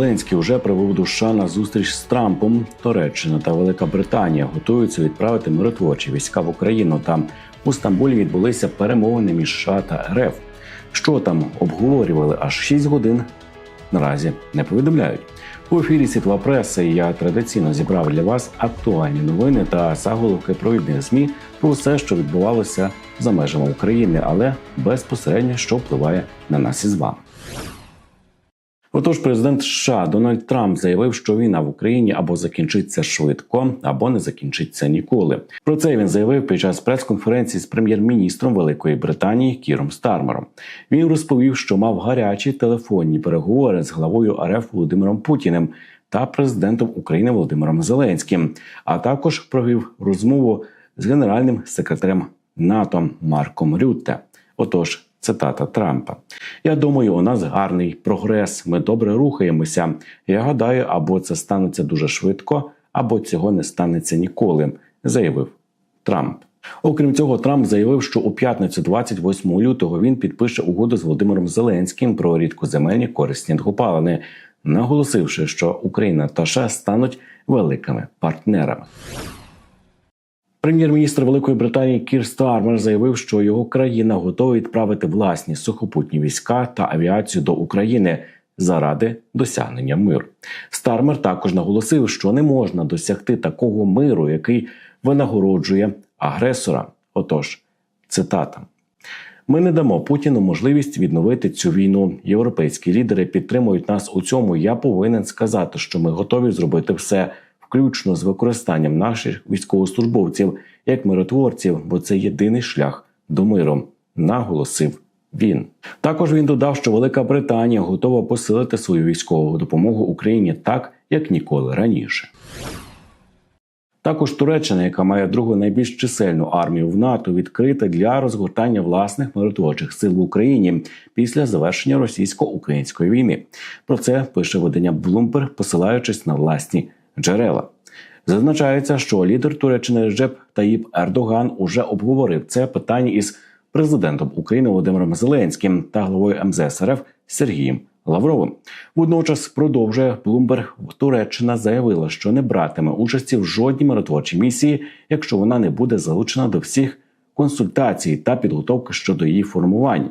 Зеленський вже прибув до США на зустріч з Трампом. Туреччина та Велика Британія готуються відправити миротворчі війська в Україну. Там у Стамбулі відбулися перемовини між США та РФ. Що там обговорювали аж 6 годин. Наразі не повідомляють. У ефірі Світла преса я традиційно зібрав для вас актуальні новини та заголовки провідних змі про все, що відбувалося за межами України, але безпосередньо що впливає на нас із вами. Отож, президент США Дональд Трамп заявив, що війна в Україні або закінчиться швидко, або не закінчиться ніколи. Про це він заявив під час прес-конференції з прем'єр-міністром Великої Британії Кіром Стармером. Він розповів, що мав гарячі телефонні переговори з главою РФ Володимиром Путіним та президентом України Володимиром Зеленським, а також провів розмову з генеральним секретарем НАТО Марком Рютте. Отож. Цитата Трампа: Я думаю, у нас гарний прогрес. Ми добре рухаємося. Я гадаю, або це станеться дуже швидко, або цього не станеться ніколи, заявив Трамп. Окрім цього, Трамп заявив, що у п'ятницю, 28 лютого, він підпише угоду з Володимиром Зеленським про рідкоземельні корисні копалини, наголосивши, що Україна та США стануть великими партнерами. Прем'єр-міністр Великої Британії Кір Стармер заявив, що його країна готова відправити власні сухопутні війська та авіацію до України заради досягнення миру. Стармер також наголосив, що не можна досягти такого миру, який винагороджує агресора. Отож, цитата. Ми не дамо Путіну можливість відновити цю війну. Європейські лідери підтримують нас у цьому. Я повинен сказати, що ми готові зробити все включно з використанням наших військовослужбовців як миротворців, бо це єдиний шлях до миру, наголосив він. Також він додав, що Велика Британія готова посилити свою військову допомогу Україні так, як ніколи раніше. Також Туреччина, яка має другу найбільш чисельну армію в НАТО, відкрита для розгортання власних миротворчих сил в Україні після завершення російсько-української війни. Про це пише видання Bloomberg, посилаючись на власні джерела. Зазначається, що лідер Туреччини Реджеп Таїб Ердоган уже обговорив це питання із президентом України Володимиром Зеленським та главою МЗС РФ Сергієм Лавровим. Водночас продовжує Блумберг Туреччина заявила, що не братиме участі в жодній миротворчій місії, якщо вона не буде залучена до всіх консультацій та підготовки щодо її формування.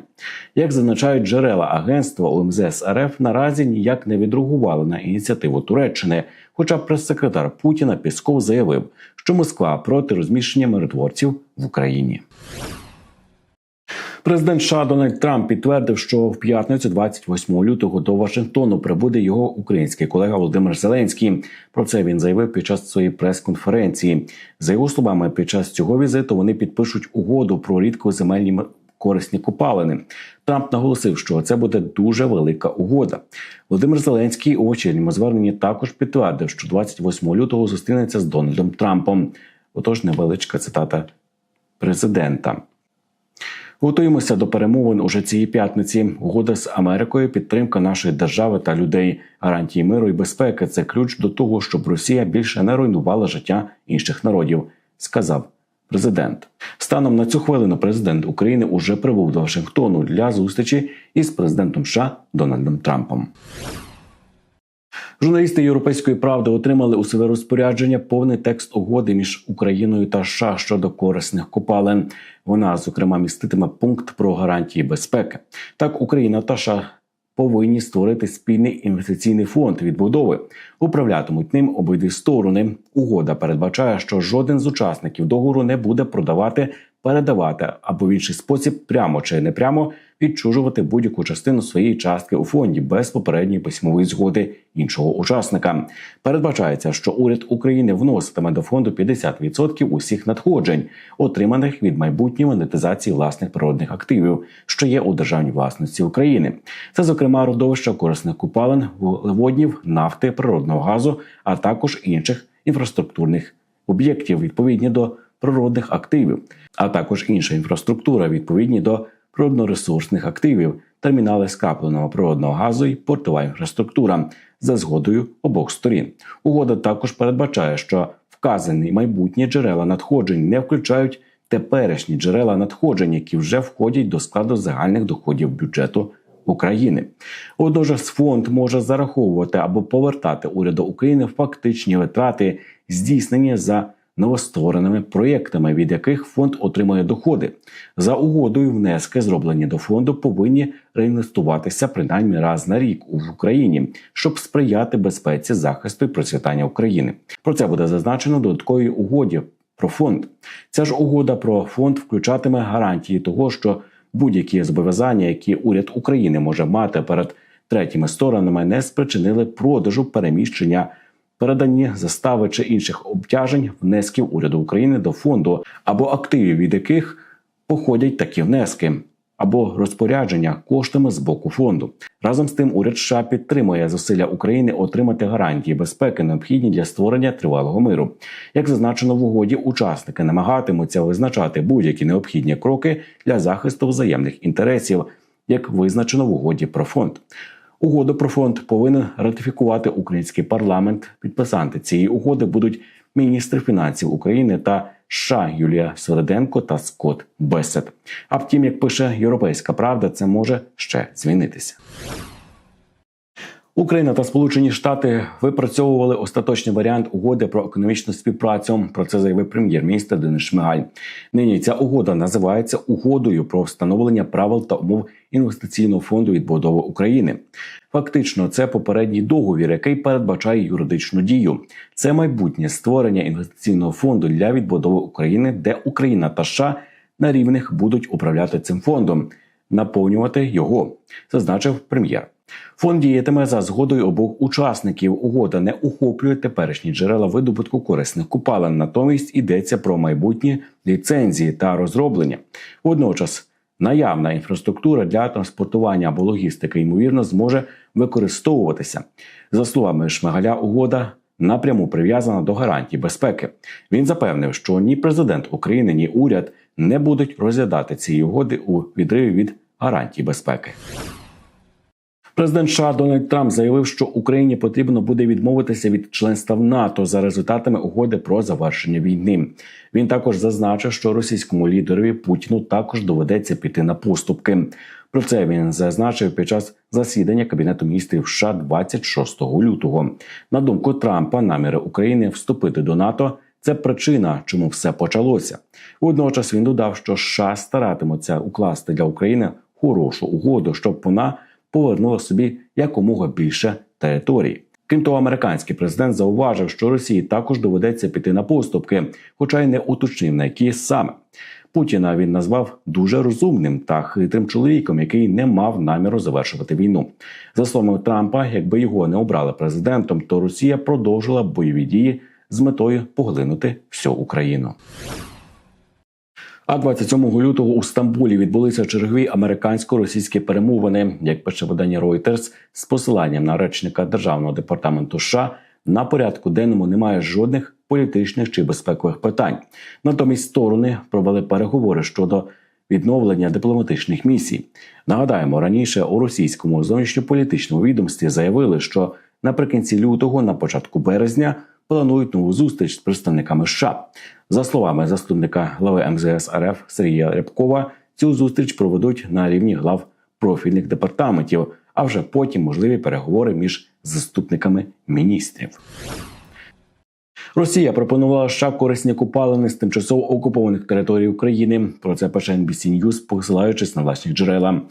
Як зазначають джерела агентства ОМЗС РФ, наразі ніяк не відреагували на ініціативу Туреччини. Хоча прес-секретар Путіна Пісков заявив, що Москва проти розміщення миротворців в Україні. Президент США Дональд Трамп підтвердив, що в п'ятницю, 28 лютого, до Вашингтону прибуде його український колега Володимир Зеленський. Про це він заявив під час своєї прес-конференції. За його словами, під час цього візиту вони підпишуть угоду про рідкоземельні корисні копалини. Трамп наголосив, що це буде дуже велика угода. Володимир Зеленський у вечірньому зверненні також підтвердив, що 28 лютого зустрінеться з Дональдом Трампом. Отож, невеличка цитата президента. Готуємося до перемовин уже цієї п'ятниці. Угода з Америкою, підтримка нашої держави та людей, гарантії миру і безпеки це ключ до того, щоб Росія більше не руйнувала життя інших народів, сказав президент. Станом на цю хвилину президент України уже прибув до Вашингтону для зустрічі із президентом США Дональдом Трампом. Журналісти Європейської правди отримали у себе розпорядження повний текст угоди між Україною та США щодо корисних копалин. Вона зокрема міститиме пункт про гарантії безпеки. Так Україна та США повинні створити спільний інвестиційний фонд відбудови. Управлятимуть ним обидві сторони. Угода передбачає, що жоден з учасників договору не буде продавати, передавати або в інший спосіб прямо чи не прямо відчужувати будь-яку частину своєї частки у фонді без попередньої письмової згоди іншого учасника. Передбачається, що уряд України вноситиме до фонду 50% усіх надходжень, отриманих від майбутньої монетизації власних природних активів, що є у державній власності України. Це, зокрема, родовища корисних купалин, вуглеводнів, нафти, природного газу, а також інших інфраструктурних об'єктів відповідні до природних активів, а також інша інфраструктура відповідні до природно-ресурсних активів, термінали скапленого природного газу і портова інфраструктура за згодою обох сторін. Угода також передбачає, що вказані майбутні джерела надходжень не включають теперішні джерела надходжень, які вже входять до складу загальних доходів бюджету України. Водночас фонд може зараховувати або повертати уряду України фактичні витрати, здійснені за новоствореними проєктами, від яких фонд отримує доходи. За угодою внески, зроблені до фонду, повинні реінвестуватися принаймні раз на рік в Україні, щоб сприяти безпеці, захисту і процвітання України. Про це буде зазначено додатковій угоді про фонд. Ця ж угода про фонд включатиме гарантії того, що будь-які зобов'язання, які уряд України може мати перед третіми сторонами, не спричинили продажу переміщення передані застави чи інших обтяжень внесків уряду України до фонду або активів, від яких походять такі внески. Або розпорядження коштами з боку фонду разом з тим, уряд США підтримує зусилля України отримати гарантії безпеки, необхідні для створення тривалого миру. Як зазначено в угоді, учасники намагатимуться визначати будь-які необхідні кроки для захисту взаємних інтересів, як визначено в угоді про фонд. Угоду про фонд повинен ратифікувати український парламент. Підписанти цієї угоди будуть міністр фінансів України та США Юлія Середенко та Скотт Бесет. А втім, як пише Європейська Правда, це може ще змінитися. Україна та Сполучені Штати випрацьовували остаточний варіант угоди про економічну співпрацю. Про це заявив прем'єр-міністр Денис Шмигаль. Нині ця угода називається угодою про встановлення правил та умов інвестиційного фонду відбудови України. Фактично, це попередній договір, який передбачає юридичну дію. Це майбутнє створення інвестиційного фонду для відбудови України, де Україна та США на рівних будуть управляти цим фондом, наповнювати його, зазначив прем'єр. Фонд діятиме за згодою обох учасників. Угода не охоплює теперішні джерела видобутку корисних купалин. Натомість йдеться про майбутні ліцензії та розроблення. Водночас наявна інфраструктура для транспортування або логістики ймовірно зможе використовуватися. За словами Шмигаля, угода. Напряму прив'язана до гарантій безпеки. Він запевнив, що ні президент України, ні уряд не будуть розглядати ці угоди у відриві від гарантій безпеки. Президент США Дональд Трамп заявив, що Україні потрібно буде відмовитися від членства в НАТО за результатами угоди про завершення війни. Він також зазначив, що російському лідерові Путіну також доведеться піти на поступки. Про це він зазначив під час засідання кабінету міністрів США 26 лютого. На думку Трампа, наміри України вступити до НАТО. Це причина, чому все почалося. Водночас він додав, що США старатимуться укласти для України хорошу угоду, щоб вона повернула собі якомога більше території. Крім того, американський президент зауважив, що Росії також доведеться піти на поступки, хоча й не уточнив на які саме. Путіна він назвав дуже розумним та хитрим чоловіком, який не мав наміру завершувати війну. За словами Трампа, якби його не обрали президентом, то Росія продовжила бойові дії з метою поглинути всю Україну. А 27 лютого у Стамбулі відбулися чергові американсько-російські перемовини, як пише видання Reuters, з посиланням на речника державного департаменту США на порядку денному немає жодних політичних чи безпекових питань. Натомість сторони провели переговори щодо відновлення дипломатичних місій. Нагадаємо, раніше у російському зовнішньополітичному відомстві заявили, що наприкінці лютого, на початку березня, планують нову зустріч з представниками США. За словами заступника глави МЗС РФ Сергія Рябкова, цю зустріч проведуть на рівні глав профільних департаментів, а вже потім можливі переговори між заступниками міністрів. Росія пропонувала США корисні купалини з тимчасово окупованих територій України. Про це пише NBC News, посилаючись на власні джерела.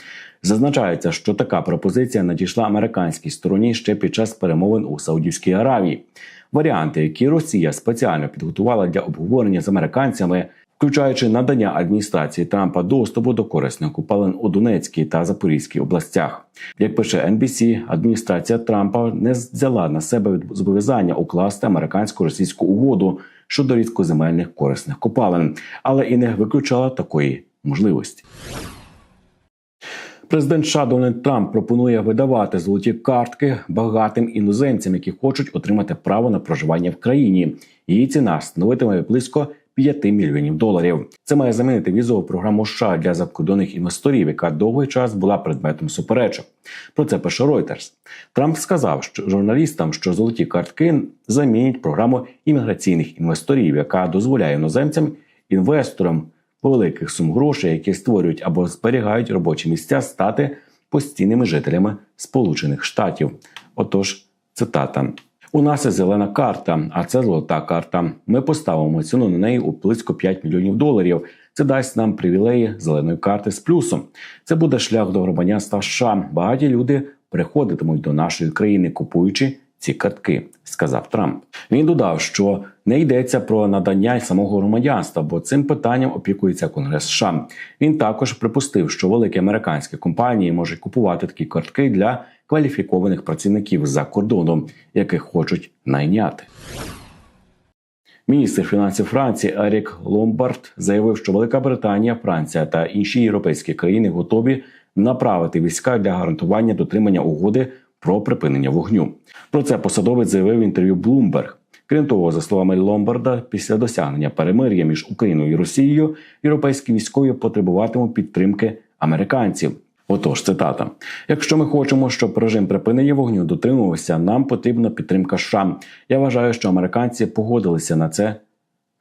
Зазначається, що така пропозиція надійшла американській стороні ще під час перемовин у Саудівській Аравії. Варіанти, які Росія спеціально підготувала для обговорення з американцями, включаючи надання адміністрації Трампа доступу до корисних купалин у Донецькій та Запорізькій областях. Як пише NBC, адміністрація Трампа не взяла на себе зобов'язання укласти американсько-російську угоду щодо рідкоземельних корисних купалин, але і не виключала такої можливості. Президент США Дональд Трамп пропонує видавати золоті картки багатим іноземцям, які хочуть отримати право на проживання в країні. Її ціна становитиме близько 5 мільйонів доларів. Це має замінити візову програму США для закордонних інвесторів, яка довгий час була предметом суперечок. Про це пише Reuters. Трамп сказав, що журналістам, що золоті картки замінять програму імміграційних інвесторів, яка дозволяє іноземцям інвесторам великих сум грошей, які створюють або зберігають робочі місця, стати постійними жителями Сполучених Штатів. Отож, цитата. У нас є зелена карта, а це золота карта. Ми поставимо ціну на неї у близько 5 мільйонів доларів. Це дасть нам привілеї зеленої карти з плюсом. Це буде шлях до громадянства США. Багаті люди приходитимуть до нашої країни, купуючи ці картки, сказав Трамп. Він додав, що не йдеться про надання самого громадянства, бо цим питанням опікується Конгрес США. Він також припустив, що великі американські компанії можуть купувати такі картки для кваліфікованих працівників за кордоном, яких хочуть найняти. Міністр фінансів Франції Ерік Ломбард заявив, що Велика Британія, Франція та інші європейські країни готові направити війська для гарантування дотримання угоди про припинення вогню. Про це посадовець заявив в інтерв'ю Bloomberg. Крім того, за словами Ломбарда, після досягнення перемир'я між Україною і Росією європейські військові потребуватимуть підтримки американців. Отож, цитата: якщо ми хочемо, щоб режим припинення вогню дотримувався, нам потрібна підтримка США. Я вважаю, що американці погодилися на це,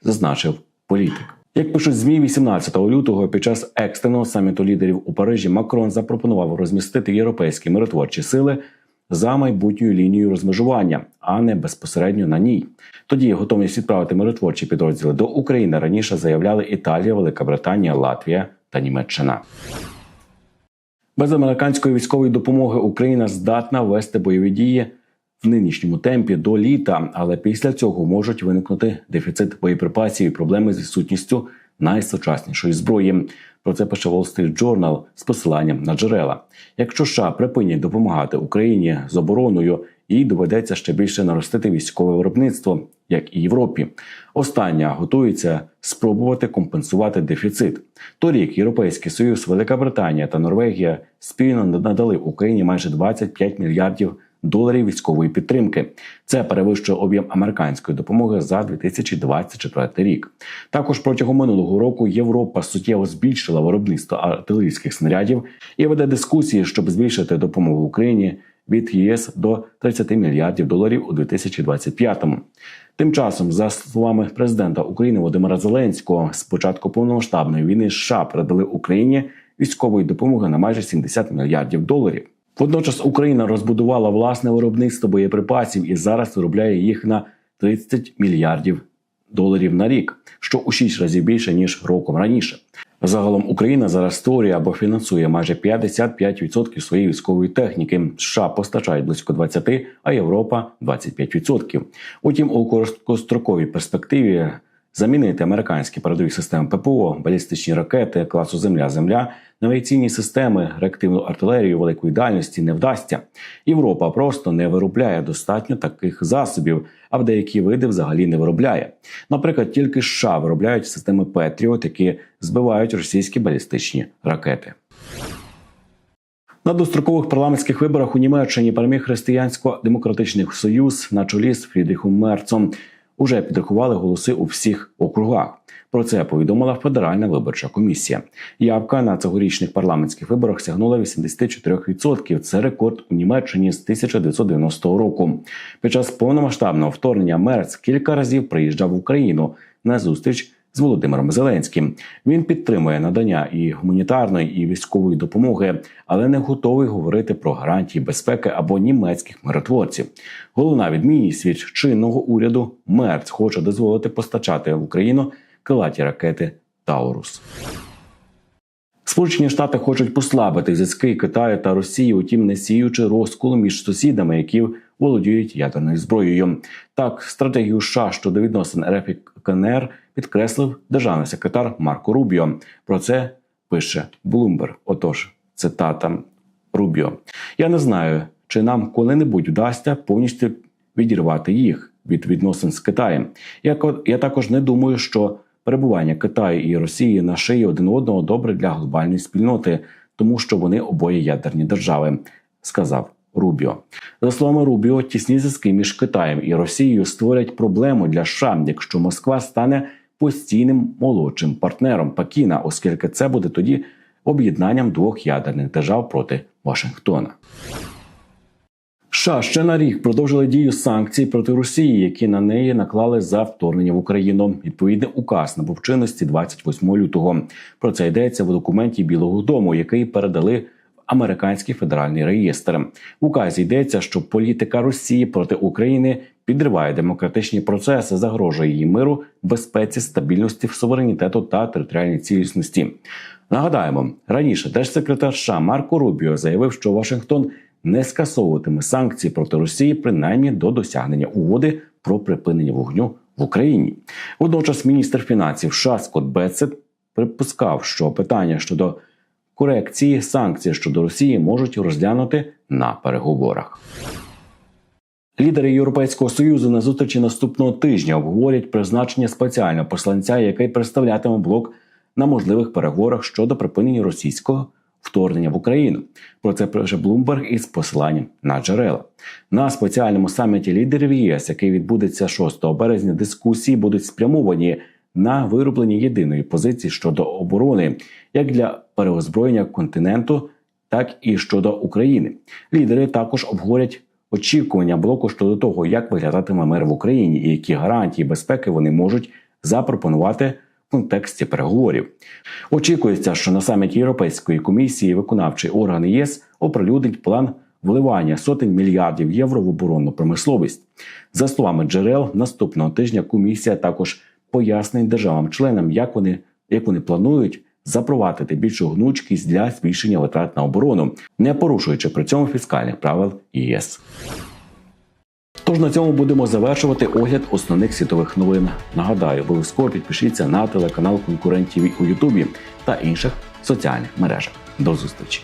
зазначив політик. Як пишуть змі 18 лютого, під час екстреного саміту лідерів у Парижі Макрон запропонував розмістити європейські миротворчі сили за майбутньою лінією розмежування, а не безпосередньо на ній. Тоді готовність відправити миротворчі підрозділи до України раніше заявляли Італія, Велика Британія, Латвія та Німеччина. Без американської військової допомоги Україна здатна вести бойові дії в нинішньому темпі до літа, але після цього можуть виникнути дефіцит боєприпасів і проблеми з відсутністю найсучаснішої зброї. Про це пише Wall Street Journal з посиланням на джерела. Якщо США припинять допомагати Україні з обороною, їй доведеться ще більше наростити військове виробництво, як і Європі. Остання готується спробувати компенсувати дефіцит. Торік Європейський Союз, Велика Британія та Норвегія спільно надали Україні майже 25 мільярдів доларів військової підтримки. Це перевищує об'єм американської допомоги за 2024 рік. Також протягом минулого року Європа суттєво збільшила виробництво артилерійських снарядів і веде дискусії, щоб збільшити допомогу Україні від ЄС до 30 мільярдів доларів у 2025-му. Тим часом, за словами президента України Володимира Зеленського, з початку повномасштабної війни США передали Україні військової допомоги на майже 70 мільярдів доларів. Водночас Україна розбудувала власне виробництво боєприпасів і зараз виробляє їх на 30 мільярдів доларів на рік, що у 6 разів більше ніж роком раніше. Загалом Україна зараз створює або фінансує майже 55% своєї військової техніки. США постачають близько 20%, а Європа 25%. Утім, у короткостроковій перспективі замінити американські передові системи ППО, балістичні ракети класу Земля-Земля, навігаційні системи, реактивну артилерію великої дальності не вдасться. Європа просто не виробляє достатньо таких засобів, а в деякі види взагалі не виробляє. Наприклад, тільки США виробляють системи Петріот, які збивають російські балістичні ракети. На дострокових парламентських виборах у Німеччині переміг християнсько-демократичний союз на чолі з Фрідріхом Мерцом. Уже підрахували голоси у всіх округах. Про це повідомила Федеральна виборча комісія. Явка на цьогорічних парламентських виборах сягнула 84%. Це рекорд у Німеччині з 1990 року. Під час повномасштабного вторгнення Мерц кілька разів приїжджав в Україну на зустріч з Володимиром Зеленським. Він підтримує надання і гуманітарної, і військової допомоги, але не готовий говорити про гарантії безпеки або німецьких миротворців. Головна відмінність від чинного уряду Мерц хоче дозволити постачати в Україну крилаті ракети Таурус. Сполучені Штати хочуть послабити зв'язки Китаю та Росії, утім не сіючи розколу між сусідами, які володіють ядерною зброєю. Так, стратегію США щодо відносин РФ і КНР підкреслив державний секретар Марко Рубіо. Про це пише Bloomberg. Отож, цитата Рубіо: Я не знаю, чи нам коли-небудь вдасться повністю відірвати їх від відносин з Китаєм. Я також не думаю, що перебування Китаю і Росії на шиї один одного добре для глобальної спільноти, тому що вони обоє ядерні держави, сказав Рубіо. За словами Рубіо, тісні зв'язки між Китаєм і Росією створять проблему для США, якщо Москва стане постійним молодшим партнером Пекіна, оскільки це буде тоді об'єднанням двох ядерних держав проти Вашингтона. США ще на рік продовжили дію санкцій проти Росії, які на неї наклали за вторгнення в Україну. Відповідний указ набув чинності 28 лютого. Про це йдеться в документі Білого Дому, який передали американський федеральний реєстр. В указі йдеться, що політика Росії проти України підриває демократичні процеси, загрожує її миру, безпеці, стабільності, суверенітету та територіальній цілісності. Нагадаємо, раніше держсекретар США Марко Рубіо заявив, що Вашингтон не скасовуватиме санкції проти Росії принаймні до досягнення угоди про припинення вогню в Україні. Водночас міністр фінансів США Скотт Бетсет припускав, що питання щодо корекції санкцій щодо Росії можуть розглянути на переговорах. Лідери Європейського союзу на зустрічі наступного тижня обговорять призначення спеціального посланця, який представлятиме блок на можливих переговорах щодо припинення російського вторгнення в Україну. Про це пише Блумберг із посиланням на джерела. На спеціальному саміті лідерів ЄС, який відбудеться 6 березня, дискусії будуть спрямовані на вироблення єдиної позиції щодо оборони, як для переозброєння континенту, так і щодо України. Лідери також обговорять очікування блоку щодо того, як виглядатиме мир в Україні і які гарантії безпеки вони можуть запропонувати в контексті переговорів. Очікується, що на саміті Європейської комісії виконавчий орган ЄС оприлюднить план вливання сотень мільярдів євро в оборонну промисловість. За словами джерел, наступного тижня комісія також пояснить державам-членам, як вони, як вони планують запровадити більшу гнучкість для збільшення витрат на оборону, не порушуючи при цьому фіскальних правил ЄС. Тож на цьому будемо завершувати огляд основних світових новин. Нагадаю, обов'язково підпишіться на телеканал конкурентів у Ютубі та інших соціальних мережах. До зустрічі!